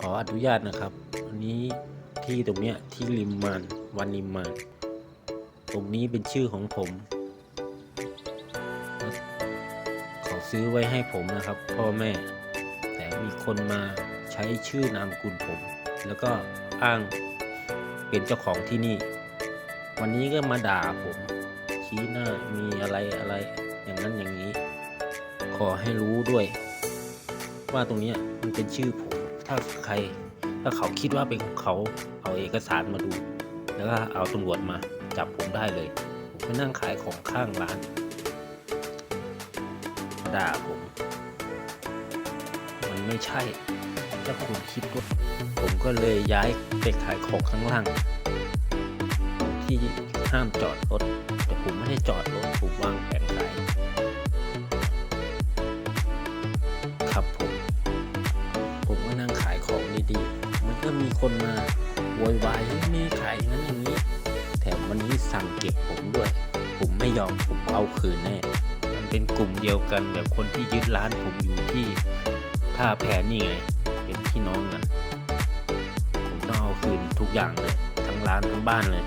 ขออนุญาตนะครับ อันนี้ที่ตรงเนี้ยที่ริมมานวันริมมานตรงนี้เป็นชื่อของผมเขาซื้อไว้ให้ผมนะครับ พ่อแม่ แต่มีคนมาใช้ชื่อนามกุลผม แล้วก็อ้างเป็นเจ้าของที่นี่ วันนี้ก็มาด่าผม ชี้หน้ามีอะไรอะไรอย่างนั้นอย่างนี้ ขอให้รู้ด้วย ว่าตรงนี้มันเป็นชื่อผม ถ้าใครถ้าเขาคิดว่าเป็นของเขาเอาเอกสารมาดู แล้วก็เอาตำรวจมาจับผมได้เลย ผมไปนั่งขายของข้างร้านด่าผม มันไม่ใช่ถ้าคุณคิดว่าผมก็เลยย้ายไปขายของข้างล่าง ที่ห้ามจอดรถ แต่ผมไม่ได้จอดรถผมวางแผงขายครับผม ดี มันก็มีคนมาโวยวายเฮ้ไม่ขายอย่างนั้นอย่างนี้ แถมวันนี้สั่งเก็บผมด้วย ผมไม่ยอมผมเอาคืนแน่ มันเป็นกลุ่มเดียวกันแบบคนที่ยึดร้านผมอยู่ที่ท่าแพนี่ไง เป็นพี่น้องกัน ผมต้องเอาคืนทุกอย่างเลย ทั้งร้านทั้งบ้านเลย